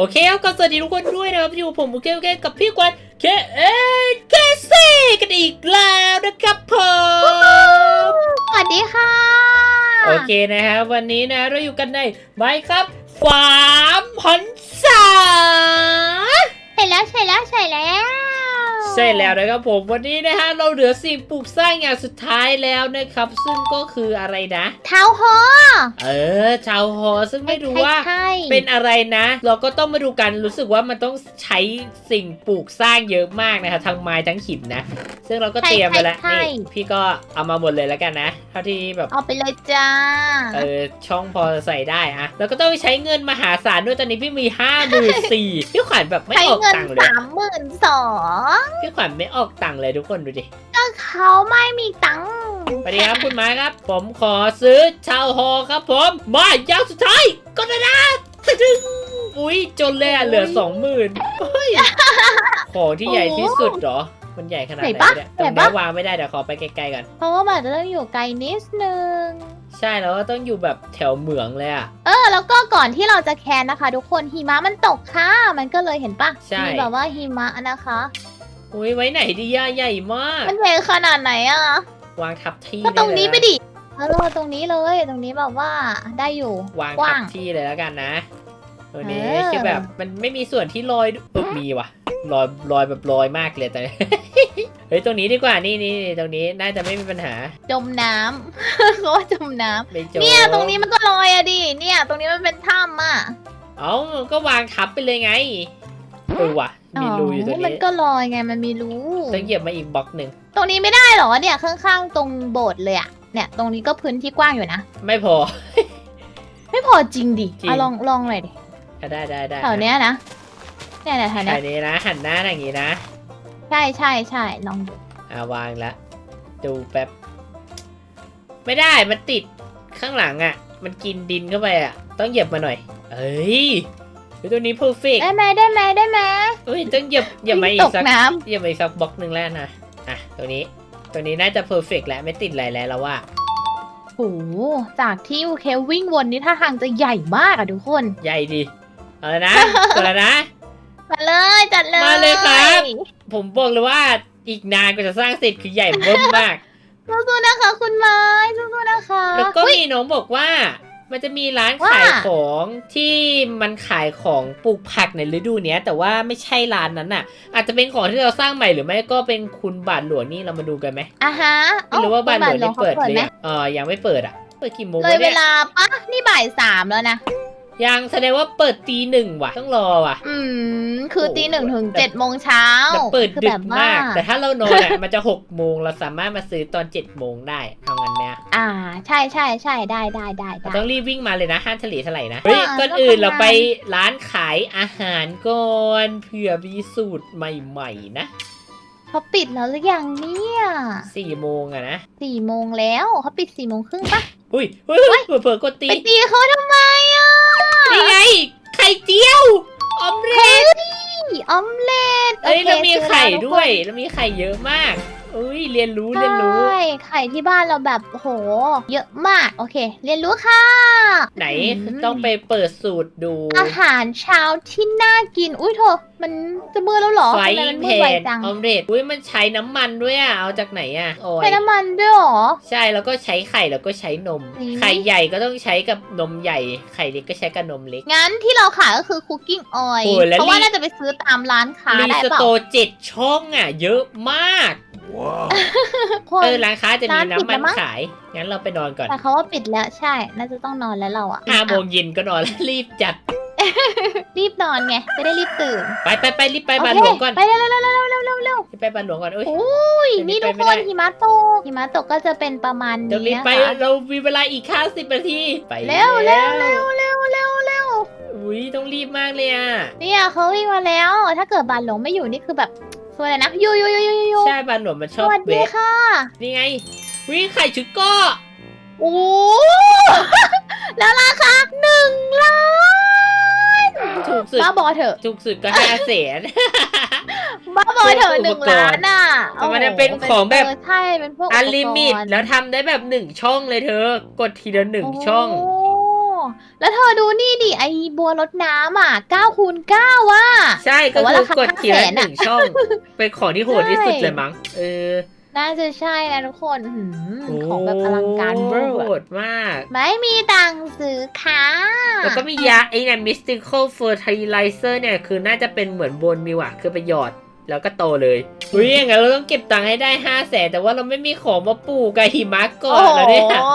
โอเคครับก็สวัสดีทุกคนด้วยนะครับอยู่กับผมโอเคโอเคกับพี่กวนเคเอ็นเคซีกันอีกแล้วนะครับผมสวัสดีค่ะ โอเคนะครับวันนี้นะเราอยู่กันในไมครับฟาร์มหันษาใช่แล้วใช่แล้วใช่แล้ว ใช่แล้วนะครับผมวันนี้นะฮะเราเหลือสิ่งปลูกสร้างอย่างสุดท้ายแล้วนะครับ ซึ่งก็คืออะไรนะเท้าหอเออชาวหอซึ่งไม่รู้ว่า ใช่เป็นอะไรนะ เราก็ต้องมาดูกันรู้สึกว่ามันต้องใช้สิ่งปลูกสร้างเยอะมากนะคะทั้งไม้ทั้งหินนะ ซึ่งเราก็เตรียมไปแล้วนี่พี่ก็เอามาหมดเลยแล้วกันนะเท่าที่แบบเอาไปเลยจ้า เออช่องพอใส่ได้อะแล้วก็ต้องใช้เงินมหาศาลด้วยตอนนี้พี่มีห้าหมื่นสี่พี่ขวัญแบบไม่ใช้ออกเงินตังค์เลย สามหมื่นสองพี่ขวัญไม่ออกตังค์เลยทุกคนดูดิก็เขาไม่มีตังค์สวัสดีครับคุณไม้ครับ ผมขอซื้อชาวฮอครับผมมายาวสุดท้ายก็ได้นะตึ้งอุ้ยจนเลยอะเหลือสองหมื่นเฮ้ยของที่ใหญ่ที่สุดเหรอ มันใหญ่ขนาดไหนเนี่ยตรงนี้วางไม่ได้เดี๋ยวขอไปไกลๆก่อน เพราะว่ามันจะต้องอยู่ไกลนิดนึงใช่แล้วก็ต้องอยู่แบบแถวเหมืองเลยอะเออ แล้วก็ก่อนที่เราจะแคนนะคะ ทุกคนหิมะมันตกค่ะ มันก็เลยเห็นปะใช่มีแบบว่าหิมะนะคะ อุ้ยไว้ไหนดีอะใหญ่มาก มันใหญ่ขนาดไหนอะ วางทับที่ก็ตรงนี้ไปเลยะดิเออตรงนี้เลยตรงนี้แบบว่าได้อยู่ วางกทัว้าบงที่เลยแล้วกันนะตัวนี้เออคือแบบมันไม่มีส่วนที่ลอยเออมีว่ะลอยลอยแบบลอยมากเลยตอนนี้เฮ้ยตรงนี้ดีกว่านี่นี่นี่ตรงนี้น่าจะไม่มีปัญหา จมน้ำเขาว่าจมน้ำไม่โจเนี่ยตรงนี้มันก็ลอยอะดิเนี่ย ตรงนี้มันเป็นถ้ำอะเอ้ามันก็วางทับไปเลยไงเออว่ะ มีรูอยู่ตรงมันนี้ก็ลอยไงมันมีรูต้องเหยียบมาอีกบล็อกหนึ่งตรงนี้ไม่ได้เหรอเนี่ยข้างๆตรงโบสถ์เลยอะเนี่ยตรงนี้ก็พื้นที่กว้างอยู่นะ ไม่พอ ไม่พอจริงดิจริง เอาลองลองหน่อยดิได้ได้ได้แถวเนี้ยนะเนี่ยเนี่ยแถวแถเนี้ยวนี้นะ หันหน้าอย่างนี้นะใช่ใช่ใช่ลองดูอ่าวางละดูแป๊บไม่ได้มันติดข้างหลังอะ มันกินดินเข้าไปอะ ต้องเหยียบมาหน่อย เอ้ย เฮ้ยตัวนี้เพอร์เฟกได้ไหมได้ไหมได้ไหมเอ้ยต้องเหยียบเหยียบมาอีตกกสักน้เหยียบมาอีกสักบล็อกหนึ่งแล้วนะอะตัวนี้ตัวนี้น่าจะเพอร์เฟกแล้วไม่ติดอะไรแล้วเราว่าำโอ้โหจากที่เควิ่งวนนี่ท่าทางจะใหญ่มากอะทุกคน ใหญ่ดีเอาละนะกดแล้วนะ มาเลยจัดเลยมาเลยครับ ผมบอกเลยว่าอีกนานกว่าจะสร้างเสร็จคือใหญ่เบิ้มมาก สู้ๆนะคะคุณไม้สู้ๆนะคะแล้วก็อุ๊ยมีน้องบอกว่า มันจะมีร้านว่าขายของที่มันขายของปลูกผักในฤดูเนี้ย แต่ว่าไม่ใช่ร้านนั้นน่ะ อาจจะเป็นของที่เราสร้างใหม่หรือไม่ก็เป็นคุณบาทหลวงนี่เรามาดูกันไหมอะฮะไม่รู้ว่าบาทหลวงนี่ขาเปิดหรือไหมยังเออยังไม่เปิดอะเปิดกี่โมงเลยวะเวเนี่ยลาปะนี่บ่ายสามแล้วนะ ยังแสดงว่าเปิดตีหนึ่งว่ะ ต้องรอว่ะ อืม คือโอ้ตีหนึ่งถึงแต่เจ็ดโมงเช้าแต่เปิดคือดึแบกบว่มาก แต่ถ้าเรานอนอะมันจะหกโมงเราสามารถมาซื้อตอนเจ็ดโมงได้เอางั้นไหมอะอ่า ใช่ใช่ใช่ได้ได้ได้ได้ต้องรีบวิ่งมาเลยนะห้ามทะเลทลายนะเฮ้ยอ่าก่อนอื่นแล้วเราทำไงไปร้านขายอาหารก่อนเผื่อมีสูตรใหม่ ๆ นะเขาปิดแล้วหรือยังเนี่ยสี่โมงอะนะสี่โมงแล้วเขาปิดสี่โมงครึ่งปะอุ้ยเฮ้ยเผื่อเผื่อกดตีไปตีเขาทำไมอะ นี่ไง ไข่เจียว ออมเล็ตอีออมเล็ตเอ้ยโอคแล้วมีไข่ซื้อแล้วทุกคนด้วยแล้วมีไข่เยอะมาก อุ้ยเรียนรู้เรียนรู้ ใช่ไข่ที่บ้านเราแบบโห เยอะมากโอเค เรียนรู้ค่ะ ไหนอืมต้องไปเปิดสูตรดู อาหารเช้าที่น่ากิน อุ้ยโถมันจะมือแล้วเหรอไฟทำไมมันแพมือไวนจังออมเล็ตอุ้ยมันใช้น้ำมันด้วยอะเอาจากไหนอะโอ้ยใช้น้ำมันด้วยเหรอ ใช่แล้วก็ใช้ไข่แล้วก็ใช้นม อืม ไข่ใหญ่ก็ต้องใช้กับนมใหญ่ไข่เล็กก็ใช้กับนมเล็ก งั้นที่เราขายก็คือคุกกิ้งออยโอ้ยแล้วเพราะว่ารีน่าจะไปซื้อตามร้านค้ารีได้สเปล่าโตร์เจ็ดช่องอะ เยอะมาก คนเออร้านค้าจะมีร้านปิดน้ำมันแล้วมั้งขาย งั้นเราไปนอนก่อน แต่เขาว่าปิดแล้วใช่ น่าจะต้องนอนแล้วเราอะห้าโมงเย็นก็นอนแล้วรีบจัด รีบนอนไงจะได้รีบตื่น ไปไปไปรีบไปโอเคบ้านหลวงก่อน ไปเร็วเร็วเร็วเร็วเร็วเร็วเร็วรีบไปบ้านหลวงก่อนเอ้ยอุ้ยเดี๋ยวนี้นี่ทุกไปไม่คนได้หิมะตกหิมะตกก็จะเป็นประมาณเดี๋ยวรีนี้บนะไปคะเรามีเวลาอีกห้าสิบนาทีไปเร็วเร็วเร็วเร็วเร็วเร็วอุ้ยต้องรีบมากเลยอะเนี่ยเขาวิ่งมาแล้ว ถ้าเกิดบานหลงไม่อยู่นี่คือแบบ สวยเลยนะยูยูยูยูยูใช่บ้านหลวงมันชสอบวัสดีเวะค่ะนี่ไงวิไข่ชุดก็โอ้แล้วราคาหนึ่งล้านถูกสุดบ้าบอเถอะถูกสุดก็ห้าแสน บ้าบอเถอะพวกหนึ่อุงปกรณ์ล้านอะแต่มันจะเป็นของแบบเใช่เป็นพวกอันปกรณ์ลิมิตแล้วทำได้แบบหนึ่งช่องเลยเธอ กดทีละหนึ่งช่อง โแล้วเธอดูนี่ดิไอบัวรดน้ำอะ9คูณ9ว่ะ ใช่ก็แต่ว่าคือราคากดทีละห้าแสนหอะนึ่งช่อง เป็นของที่โหดที่สุดเลยมั้ง เออน่าจะใช่นะทุกคนหืมของแบบอลังการเวอร์โหอะดมาก ไม่มีตังค์ซื้อค่ะแล้วก็มียาไอ้เนี่ย mystical fertilizer เนี่ย คือน่าจะเป็นเหมือนโบนมิวอะคือไปหยอดแล้วก็โตเลยอุ้ยอย่างนั้นเราต้องเก็บตังค์ให้ได้ห้าแสนแต่ว่าเราไม่มีของมาปลูกกับหิมะก่อนแล้วเนี่ยโอ้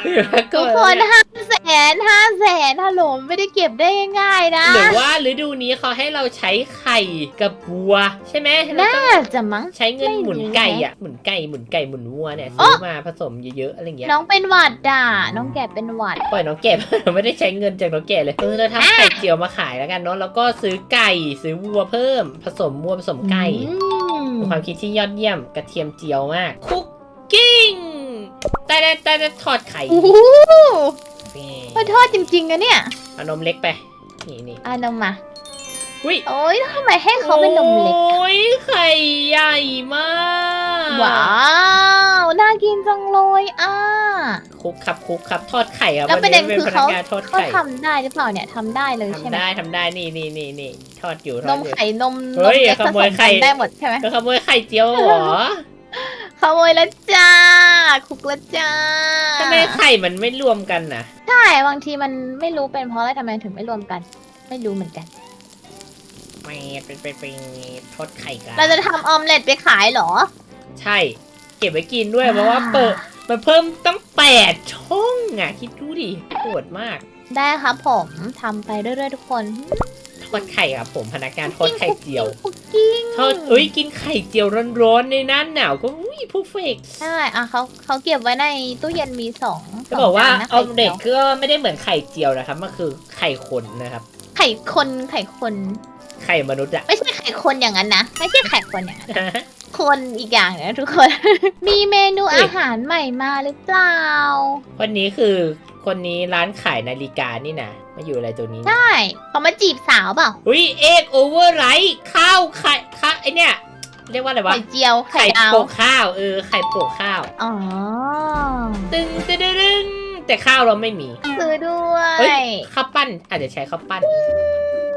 โหหิมะทุก่กอนคนแล้วเนี่ยห้า แสนห้าแสนฮัลโหลไม่ได้เก็บได้ง่ายๆนะ หรือว่าฤดูนี้เขาให้เราใช้ไข่กับบัว ใช่ไหมเราต้องน่าจะมั้ง ใช้เงินไม่หมุนรู้ไก่แฮะอะหมุนไก่หมุนไก่หมุนวัวเนี่ยอ๋ซื้ออมาผสมเยอะๆอะไรอย่างเงี้ยน้องเป็นหวัดด่า น้องแก่เป็นหวัด ปล่อยน้องแก่ เราไม่ได้ใช้เงินจากน้องแก่เลยเออเราทำไข่เจียวมาขายแล้วกันเนาะแล้วก็ซื้อไก่ซื้อวัวเพิ่ม ผสมวัวผสมไก่อืมเป็นความคิดที่ยอดเยี่ยมกระเทียมเจียวมากคุกกิ้งแต่แต่แต่แต่ทอดไข่ โอ้โห นี่ขอโทษจริงๆนะเนี่ยเอานมเล็กไป นี่นี่เอานมมาอุ้ยโอ้ยทำไมให้เขาเป็นนมเล็กโอ้ยไข่ใหญ่มาก ว้าวน่ากินจังเลยอะคุกครับคุกครับทอดไข่ครับแล้วประเด็นวัคือป็นพเขานักงานทอดเขาไข่ทำได้หรือเปล่าเนี่ยทำได้เลยใช่ทำไหมได้ทำได้นี่นี่นี่นี่ทอดอยู่ทนอดมอยู่ไข่นมเฮ้ยนมเล็กขผโมสยมไข่กันได้หมดใช่ไหมก็ขโมยไข่เจียวเหรอ ขโมยแล้วจ้า คุกแล้วจ้าทำไมไข่มันไม่รวมกันนะใช่บางทีมันไม่รู้เป็นเพราะอะไรทำไมถึงไม่รวมกัน ไม่รู้เหมือนกันไม่เป็นเป็นเป็นทอดไข่กัน เราจะทำออมเล็ตไปขายเหรอ ใช่ เก็บไว้กินด้วยอ่าเพราะว่าเปิดมันเพิ่มต้องแปดช่องอะ คิดดูดิโหดมาก ได้ครับผมทำไปเรื่อยๆทุกคน ทอดไข่ครับผมพนักงานทอดไข่เจียวคุกกิ้งทอดเอ้ยกินไข่เจียวร้อนๆในหน้าหนาวก็อุ้ยเพอร์เฟกใช่อะเขาเขาเก็บไว้ในตู้เย็นมีสองจะบอกว่าสงจนนะออมเล็ตไข่จียวก็ไม่ได้เหมือนไข่เจียวนะครับมันคือไข่คนนะครับ ไข่คนไข่คน ไข่มนุษย์อะไม่ใช่ไข่คนอย่างนั้นนะไม่ใช่ไข่คนอย่างนั้นคนอีกอย่างนะทุกคน มีเมนูเฮ้ยอาหารใหม่มาหรือเปล่าคนนี้คือคนนี้ร้านขายนาฬิกานี่นะ มาอยู่อะไรตัวนี้นะใช่เขามาจีบสาวเปล่าอุ้ยเอ็กโอเวอร์ไรท์ข้าวไข่ข้าไอเนี่ย เรียกว่าอะไรวะไข่เจียวไข่ไข่ดาวโปะข้าวเออไข่โปะข้าว อ๋อตึงตึงตึงตึงแต่ข้าวเราไม่มี ซื้อด้วเฮ้ย ยข้าวปั้นอาจจะใช้ข้าวปั้น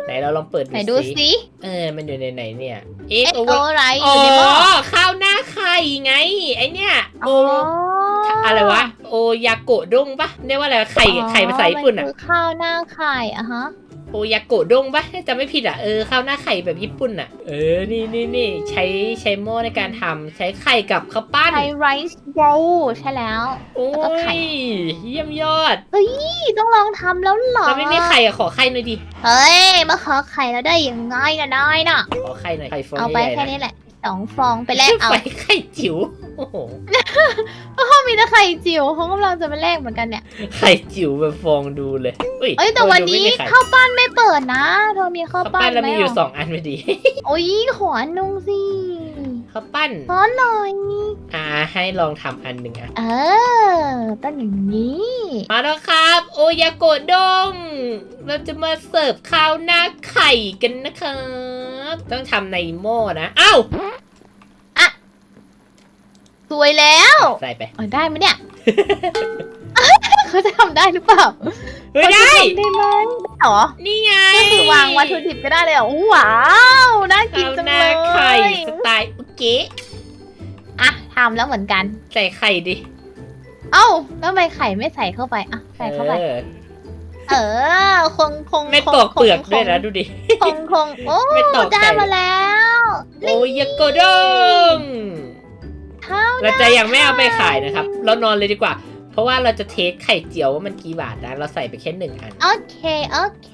ไหนเราลองเปิดไหนดูดูสิสิเออ มันอยู่ในไหนเนี่ยเอ็กเอ็กโอโอเวอร์ไรออ๋ยู่ในหม้ออข้าวหน้าไข่ไงไอเนี่ยโออ๋อ อะไรวะ โอยาโกะด้งปะเรียกว่าอะไรไข่ไข่ภาษาญี่ปุ่นมัอะคือข้าวหน้าไข่อะฮะโอยาโกะด้งปะถ้าจำไม่ผิดอะเออข้าวหน้าไข่แบบญี่ปุ่นอะ เออนี่นี่นี่ใช้ใช้หม้อในการทำใช้ไข่กับข้าวปั้นไข่ไรซ์โบใช่แล้วโอ้แล้วก็ไข่ยเยี่ยมยอดนี่ต้องลองทำแล้วเหรอเราไม่มีไข่อะขอไข่หน่อยดิเฮ้ยมาขอไข่แล้วได้ยังไงนะนายน่ะขอไข่หน่อยไข่ฟองเอาไปใหญ่ๆแค่นะนี้แหละสองฟองไปแลกเอาไฟไข่จิ๋วโอ้โหเขามีแต่ไข่จิ๋วเขากำลังจะไปแลกเหมือนกันเนี่ยไข่จิ๋วแบบฟองดูเลยเอ้ยเอ้ยแต่วันนี้ดูไม่มีไข่ข้าวปั้นไม่เปิดนะเธอมีข้าวข้าวปั้ปั้นนเราไหมมีอยู่อะสองอันพอดีโอ้ยขออันนุ่งสิข้าวปั้นขอหน่อยอ่าให้ลองทำอันหนึ่งอะเออต้องอย่างนี้มาแล้วครับ โอยาโกะดงเราจะมาเสิร์ฟข้าวหน้าไข่กันนะครับต้องทำในหม้อนะเอ้า สวยแล้วใส่ไปเออได้ไหมเนี่ย เขาจะทำได้หรือเปล่าเฮ้ยได้เขาจะทำได้ไหมได้เหรอ นี่ไงก็คือวางวัตถุดิบก็ได้เลยเหรอว้าวน่ากินข้าวจังหเลน้ายไข่สไตล์อุเกะอะทำแล้วเหมือนกัน ใส่ไข่ดิ เอ้าแล้วทำไมไข่ไม่ใส่เข้าไปอะใส่เข้าไปออเออ คงคงไม่คงปอกเปลือกคงด้วยนะดูดิ คงคงโอ้ไม่ตอกได้ใส่มาแล้ว โอยาโกะดงข้าว เราจะยังไม่เอาไปขายนะครับ เรานอนเลยดีกว่า เพราะว่าเราจะเทสไข่เจียวว่ามันกี่บาทนะ เราใส่ไปแค่หนึ่งอัน โอเค โอเค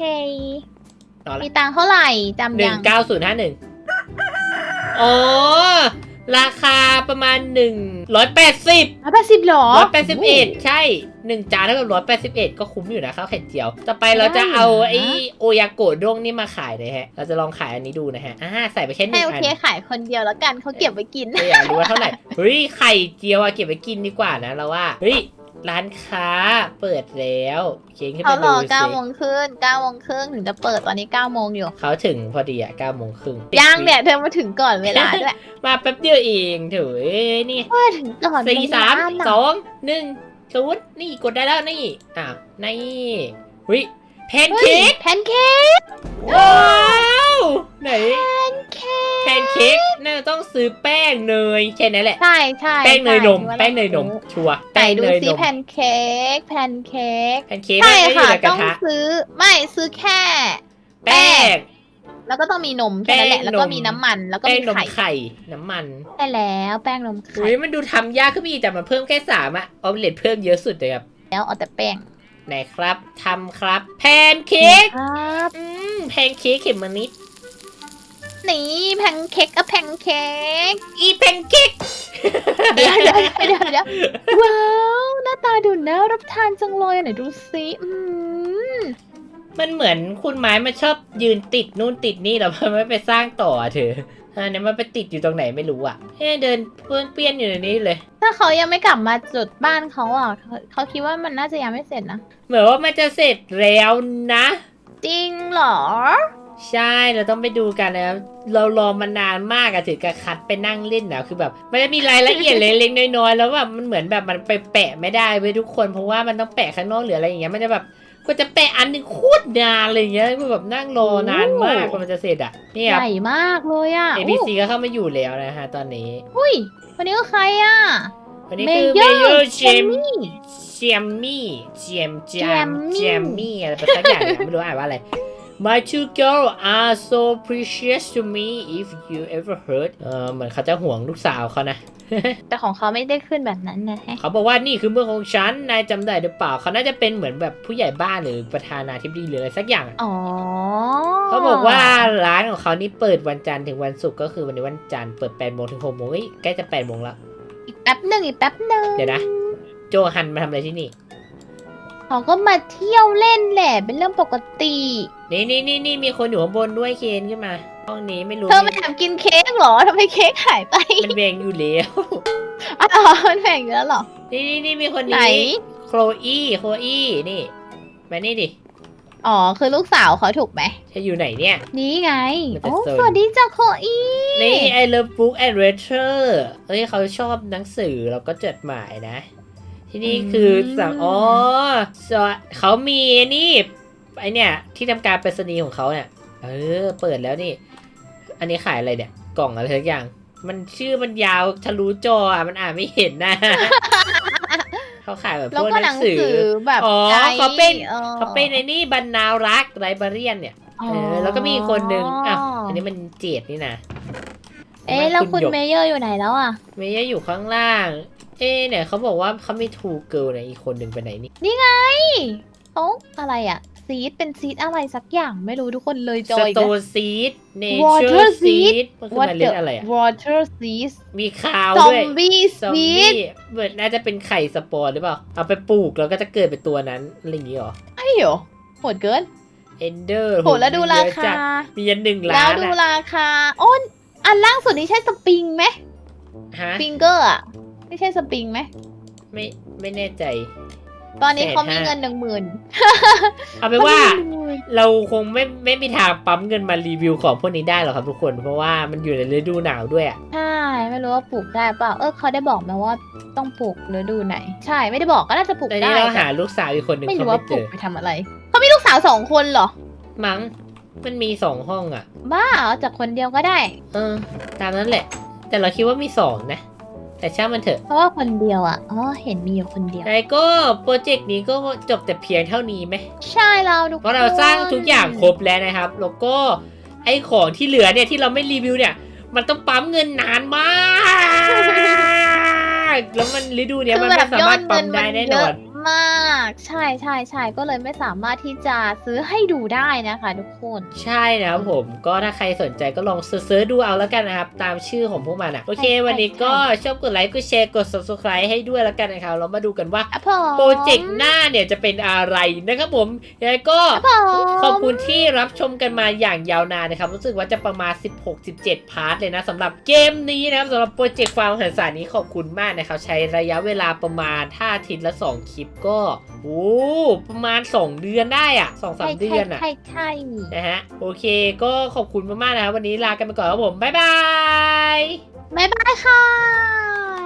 นอนละมีตังค์เท่าไหร่จำหนึ่ยังงเก้าศูนย์ห้าหนึ่งอ๋อ ราคาประมาณหนึ่งร้อยแปดสิบร้อยแปดสิบหรอร้อยแปดสิบเอ็ดใช่หนึ่งจานเท่ากับร้อยแปดสิบเอ็ดก็คุ้มอยู่นะข้าวไข่เจียว ต่อไปเราจะเอาไอ้โอยาโกะด้งนี่มาขายเลยฮะ เราจะลองขายอันนี้ดูนะฮะอ่าใส่ไปแค่หให้นึ่งโออัน เคขายคนเดียวแล้วกันเขาเก็บไว้กินไม่อยากรู้ว่าเท่าไหร่ เฮ้ย ไข่เจียวอะเก็บไว้กินดีกว่านะเราว่า เฮ้ย ร้านค้าเปิดแล้วเค้งขึ้นเขาไปรดูอสิเก้าโมงครึ่งเก้าโมงครึ่งถึงจะเปิดตอนนี้เก้าโมงอยู่เขาถึงพอดีอะเก้าโมงครึ่งยังเนี่ยเธอมาถึงก่อนเวลาด้วยมาแป๊บเดียวเองเถอะเอ้ยนี่มาถึงก่อนสี่เวลสามน่ะสองหนึ่งศูนย์นี่กดได้แล้วนี่อ้าวนี่วิแพนเฮ้ยเค้กแพนเค้กว้าว ไหนแพนเค้กแพนเค้กน่าจะต้องซื้อแป้งเนยแค่นั้นแหละ ใช่ใช่แป้งเนยนมใช่แป้งเนยนม ชัวร์ไหนแป้งดูเนยซินมแพนเค้กแพนเค้กแพนเค้กใช่ไม่ได้อยู่ค่ะในกระต้องทะซื้อไม่ซื้อแค่ แป้งแล้วก็ต้องมีนมแค่นั้นแหละแป้งแล้วก็นมมีน้ำมันแล้วก็แป้งมีนมไข่ไข่น้ำมันใช่แล้วแป้งนมไข่อุ้ยมันดูทำยากขึ้นไปอีกแต่มันเพิ่มแค่สามอะออมเล็ตเพิ่มเยอะสุดเลยครับแล้วเอาแต่แป้งไหนครับทำครับแพนเค้กครับอืมแพนเค้กเข็มมันนิด นี่แพนเค้กกับแพนเค้กอีแพนเค้กเดี๋ยวเดี๋ยวเดี๋ยวเดี๋ยวว้าว หน้าตาดูน่ารับทานจังเลยอะไหนดูซิอืมมันเหมือนคุณไม้มันชอบยืนติดนู่นติดนี่แล้วมันไม่ไปสร้างต่ออะเธออันนี้มันไปติดอยู่ตรงไหนไม่รู้อะเฮ้ยเดินเปื้อนเปี้ยนอยู่ในนี้เลย ถ้าเขายังไม่กลับมาจุดบ้านเขาอะเขาเขาคิดว่ามันน่าจะยังไม่เสร็จนะ เหมือนว่ามันจะเสร็จแล้วนะ จริงเหรอ ใช่เราต้องไปดูกันนะเรารอมานานมากอะถึงกับคัดไปนั่งเล่นนะคือแบบมันจะมีรายละเอียดเล็กๆน้อยๆแล้วแบบมันเหมือนแบบมันไปแปะไม่ได้เว้ยทุกคนเพราะว่ามันต้องแปะข้างนอกหรืออะไรอย่างเงี้ยมันจะแบบก็จะแปะอันหนึงโคตรนานอะไรอย่างเงี้ยแบบนั่งรอนานมากกว่ามันจะเสร็จอะนี่คใหรับญ่มากเลยอะ ABC ก็เข้ามาอยู่แล้วนะฮะตอนนี้อุ้ยวันนี้ก็ใครอะวันนี้คือเม Mayor เยอร์เจม Jamie เจมมี่เจมจาม Jamie เจมมี่อะไรไปสักอย่างเนี่ยไม่รู้อ่านว่าอะไร My two girls are so precious to me if you ever heard เออเหมือนเขาจะห่วงลูกสาวเขานะ แต่ของเขาไม่ได้ขึ้นแบบนั้นนะฮะเขาบอกว่านี่คือเมืองของฉัน นายจำได้หรือเปล่า เขาน่าจะเป็นเหมือนแบบผู้ใหญ่บ้านหรือประธานาธิบดีหรืออะไรสักอย่างอะอ๋อ เขาบอกว่าร้านของเขานี่เปิดวันจันทร์ถึงวันศุกร์ก็คือวันนี้วันจันทร์เปิด8โมงถึง6โมงเฮ้ยใกล้จะ8โมงแล้วอีกแป๊บหนึ่งอีกแป๊บหนึ่งเดี๋ยวนะ โจฮันมาทำอะไรที่นี่ เขาก็มาเที่ยวเล่นแหละเป็นเรื่องปกติ นี่นี่นี่นี่มีคนอยู่ข้างบนด้วยเคนขึ้นมาห้องนี้ไม่รู้เธอมาแอบกินเค้กเหรอทำไมเค้กหายไปมันแบงอยู่แล้วอ๋อมันแบ่งเยอะเหรอ นี่นี่นี่มีคนไหน นี้โคลอี้โคลอี้นี่มานี่ดิอ๋อ คือลูกสาวเขาถูกไหม เธออยู่ไหนเนี่ย นี่ไง มันจะโอ้โซนสวัสดีจ้าโคอี นี่ I love book and letter เฮ้ยเขาชอบหนังสือแล้วก็จดหมายนะ ที่นี่คือสั่งอ๋อสวเขามีนี่ไอเนี่ยที่ทำการไปรษณีย์ของเขาเนี่ยเออ เปิดแล้วนี่ อันนี้ขายอะไรเนี่ย กล่องอะไรทุกอย่าง มันชื่อมันยาวทะลุจออะมันอ่านไม่เห็นนะเขาขายแบบแล้วพวกก็หหนันังงสือสือแบบอ๋อไกด์เขาเป็นออเขาเป็นในนี่บรรณารักษ์ไรบาเรียนเนี่ยเออแล้วก็มีอีกคนนึงอะอันนี้มันเจดนี่นะเอ๊ะแล้วคุณหยกเมเยอร์อยู่ไหนแล้วอะ เมย์อยู่ข้างล่าง เอ๊ะเนี่ยเขาบอกว่าเขามีทูเกิลเนี่ยอีกคนหนึ่งไปไหนนี่เขาอะไรอะซีดเป็นซีดอะไรสักอย่างไม่รู้ทุกคนเลยจสอยโตนะซีดเนเจอ Water ร์ซี seed ดมันคือเมันเล่นอะไรอะ water seeds มีคาวซอด้มวยบี้ซอมซีบี้ดเหมือนน่าจะเป็นไข่สปอร์หรือเปล่า เอาไปปลูกแล้วก็จะเกิดเป็นตัวนั้นอะไรอย่างงี้เหรอไอ้เหรอโหดเกินเอนเดอร์โหแล้วดูราคา มียันหนึ่งแล้ล้าวนดูอะราคาโอ้นอันล่างสุดนี้ใช่สปริงไหมฮะฟิงเกอร์อะ ไม่ใช่สปริงไหม ไม่ไม่แน่ใจ ตอนนี้แสนเขามีห้าเงินหนึ่งหมื่นเอาไปนว่า เราคงไม่ไม่มีทางปั๊มเงินมารีวิวของพวกนี้ได้หรอกครับทุกคน เพราะว่ามันอยู่ในฤดูหนาวด้วยอะใช่ไม่รู้ว่าปลูกได้เปล่าเออเขาได้บอกไหมว่าต้องปลูกฤดูไหน ใช่ไม่ได้บอกก็น่าจะปลูกแต่ได้นี่เราแต่หาลูกสาวอีกคนหนึ่งไม่เขารู้ไม่ว่าปเจลูกอไปทำอะไรเขามีลูกสาวสองคนเหรอ มั้งมันมีสองห้องอะบ้าเอาจากคนเดียวก็ได้ เออ ตามนั้นแหละ แต่เราคิดว่ามีสองนะ แต่ช่างมันเถอะเพราะว่าคนเดียวอะ อ๋อ เห็นมีอยู่คนเดียว ไอ้ก็โปรเจกต์นี้ก็จบแต่เพียงเท่านี้ไหม ใช่เราทุกคนเพราะเราสร้างทุกอย่างครบแล้วนะครับแล้วก็ไอ้ของที่เหลือเนี่ยที่เราไม่รีวิวเนี่ย มันต้องปั๊มเงินนานมาก แล้วมันฤดูเนี้ยมันไม่สามารถปั๊มได้แน่นอน มาก ใช่ใช่ใช่ก็เลยไม่สามารถที่จะซื้อให้ดูได้นะคะทุกคน ใช่นะครับผมก็ถ้าใครสนใจก็ลองเซิร์ชดูเอาแล้วกันนะครับ ตามชื่อของพวกมันอะโอเคใช่วันนี้ใช่ก็ชอบกดไลค์กดแชร์กด subscribe ให้ด้วยแล้วกันนะครับเรามาดูกันว่าอะผมโปรเจกต์หน้าเนี่ยจะเป็นอะไรนะครับผมยังไงก็อะผมขอบคุณที่รับชมกันมาอย่างยาวนานนะครับรู้สึกว่าจะประมาณ 16-17 พาร์ทเลยนะสำหรับเกมนี้นะครับสำหรับโปรเจกต์ฟาร์มหันสารนี้ขอบคุณมากนะครับใช้ระยะเวลาประมาณถ้าอาทิตย์ละ 2 คลิปก็โอ้ประมาณ 2 เดือนได้อะ2-3ใช่เดืใช่อนอะใช่ใช่นะฮะโอเคก็ขอบคุณมากๆนะครับวันนี้ลากันไปก่อนครับผมบ๊ายบายบ๊ายบายค่ะ